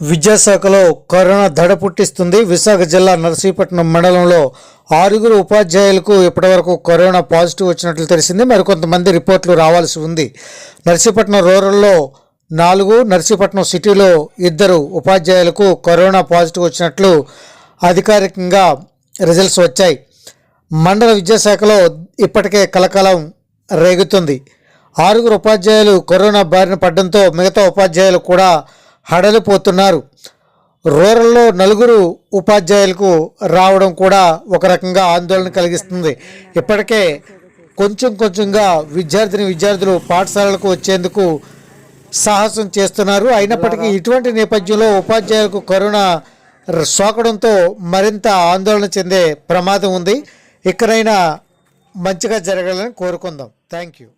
విద్యాశాఖలో కరోనా దడ పుట్టిస్తుంది. విశాఖ జిల్లా నరసీపట్నం మండలంలో ఆరుగురు ఉపాధ్యాయులకు ఇప్పటివరకు కరోనా పాజిటివ్ వచ్చినట్లు తెలిసింది. మరికొంతమంది రిపోర్ట్లు రావాల్సి ఉంది. నరసీపట్నం రూరల్లో నాలుగు నరసీపట్నం సిటీలో ఇద్దరు ఉపాధ్యాయులకు కరోనా పాజిటివ్ వచ్చినట్లు అధికారికంగా రిజల్ట్స్ వచ్చాయి. మండల విద్యాశాఖలో ఇప్పటికే కలకలం రేగుతుంది. ఆరుగురు ఉపాధ్యాయులు కరోనా బారిన పడడంతో మిగతా ఉపాధ్యాయులు కూడా హడలిపోతున్నారు రూరల్లో నలుగురు ఉపాధ్యాయులకు రావడం కూడా ఒక రకంగా ఆందోళన కలిగిస్తుంది. ఇప్పటికే కొంచెం కొంచెంగా విద్యార్థిని విద్యార్థులు పాఠశాలలకు వచ్చేందుకు సాహసం చేస్తున్నారు. అయినప్పటికీ ఇటువంటి నేపథ్యంలో ఉపాధ్యాయులకు కరోనా సోకడంతో మరింత ఆందోళన చెందే ప్రమాదం ఉంది. ఇక్కడైనా మంచిగా జరగాలని కోరుకుందాం. Thank you.